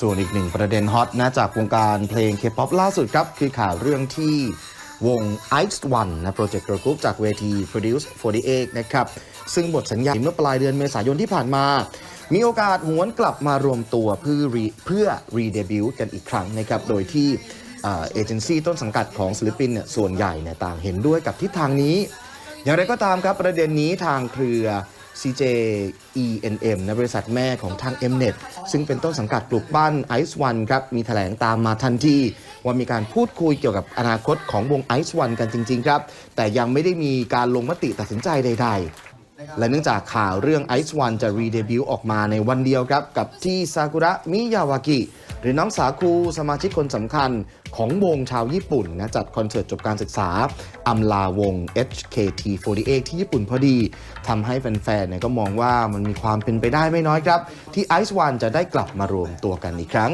ส่วนอีกหนึ่งประเด็นฮอตนะจากวงการเพลงเคป๊อปล่าสุดครับ คือข่าวเรื่องที่วง Ice One นะโปรเจกต์ Girl Group จากเวที Produce 48 นะครับ ซึ่งบทสัญญาเมื่อปลายเดือนเมษายนที่ผ่านมา มีโอกาสหวนกลับมารวมตัวเพื่อเพื่อรีเดบิวต์กันอีกครั้งนะครับ โดยที่เอเจนซี่ต้นสังกัดของศิลปินเนี่ยส่วนใหญ่เนี่ยต่างเห็นด้วยกับทิศทางนี้ อย่างไรก็ตามครับประเด็นนี้ทางเครือ CJ ENM นะบริษัทแม่ของทาง Mnet ซึ่งเป็นต้นสังกัดปลูกปั้น Ice One ครับ มีแถลงตามมาทันทีว่ามีการพูดคุยเกี่ยวกับอนาคตของวง Ice One กันจริง ๆ ครับ แต่ยังไม่ได้มีการลงมติตัดสินใจใด ๆและเนื่องจากข่าวเรื่อง Ice One จะรีเดบิวต์ออกมาในวันเดียวครับ กับที่ซากุระมิยาวากิ หรือน้องสาคูสมาชิกคนสำคัญของวงชาวญี่ปุ่นนะจัดคอนเสิร์ตจบการศึกษาอำลาวง HKT48 ที่ญี่ปุ่นพอดีทำให้แฟนๆเนี่ยก็มองว่ามันมีความเป็นไปได้ไม่น้อยครับ ที่ Ice One จะได้กลับมารวมตัวกันอีกครั้ง